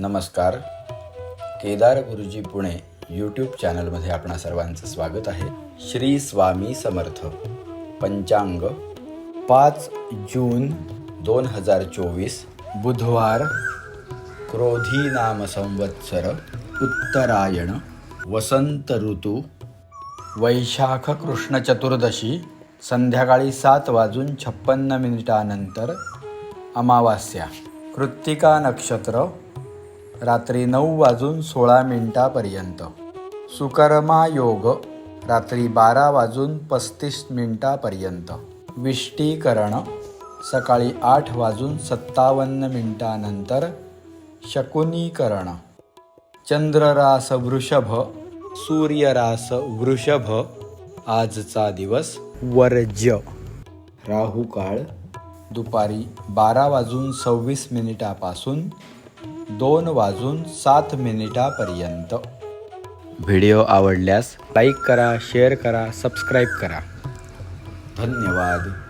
नमस्कार. केदार गुरुजी पुणे यूट्यूब चॅनलमध्ये आपणा सर्वांचं स्वागत आहे. श्री स्वामी समर्थ. पंचांग. पाच जून दोन हजार चोवीस बुधवार क्रोधी नाम संवत्सर उत्तरायण वसंत ऋतू वैशाख कृष्ण चतुर्दशी संध्याकाळी सात वाजून छप्पन्न मिनिटानंतर अमावास्या कृत्तिका नक्षत्र रात्री नऊ वाजून सोळा मिनिटापर्यंत. सुकर्मा योग रात्री बारा वाजून पस्तीस मिनिटापर्यंत. विष्टीकरण सकाळी आठ वाजून सत्तावन्न मिनिटानंतर. शकुनीकरण चंद्ररास वृषभ सूर्यरास वृषभ आजचा दिवस वर्ज्य. राहुकाळ दुपारी बारा वाजून सव्वीस मिनिटापासून दोन वाजून सात मिनिटापर्यंत. व्हिडिओ आवडल्यास लाईक करा शेअर करा सबस्क्राईब करा. धन्यवाद.